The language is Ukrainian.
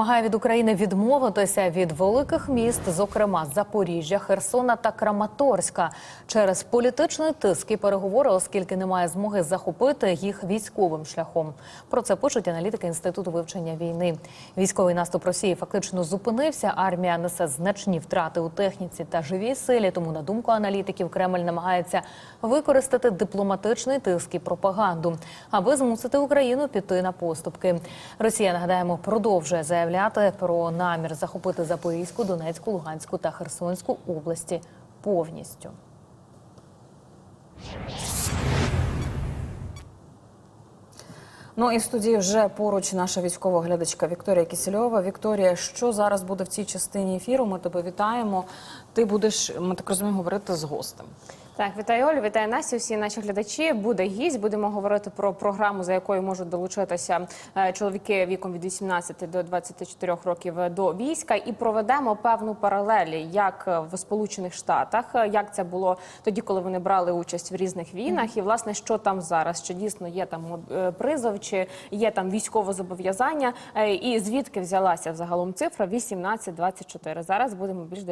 вимагає від України відмовитися від великих міст, зокрема Запоріжжя, Херсона та Краматорська, через політичний тиск і переговори, оскільки немає змоги захопити їх військовим шляхом. Про це пишуть аналітики інституту вивчення війни. Військовий наступ Росії фактично зупинився. Армія несе значні втрати у техніці та живій силі. Тому, на думку аналітиків, Кремль намагається використати дипломатичний тиск і пропаганду, аби змусити Україну піти на поступки. Росія нагадаємо продовжує заявляти про намір захопити Запорізьку, Донецьку, Луганську та Херсонську області повністю. Ну і в студії вже поруч наша військова глядачка Вікторія Кісельова. Вікторія, що зараз буде в цій частині ефіру? Ми тебе вітаємо. Ти будеш, ми так розуміємо, говорити з гостем. Так, вітаю Олю, вітаю Настю. Всі наші глядачі. Буде гість. Будемо говорити про програму, за якою можуть долучитися е, чоловіки віком від 18 до 24 років до війська, і проведемо певну паралелі, як в Сполучених Штатах, е, як це було тоді, коли вони брали участь в різних війнах, і власне що там зараз, чи дійсно є там е, призов, чи є там військове зобов'язання, е, і звідки взялася взагалом цифра 18-24. Зараз будемо більш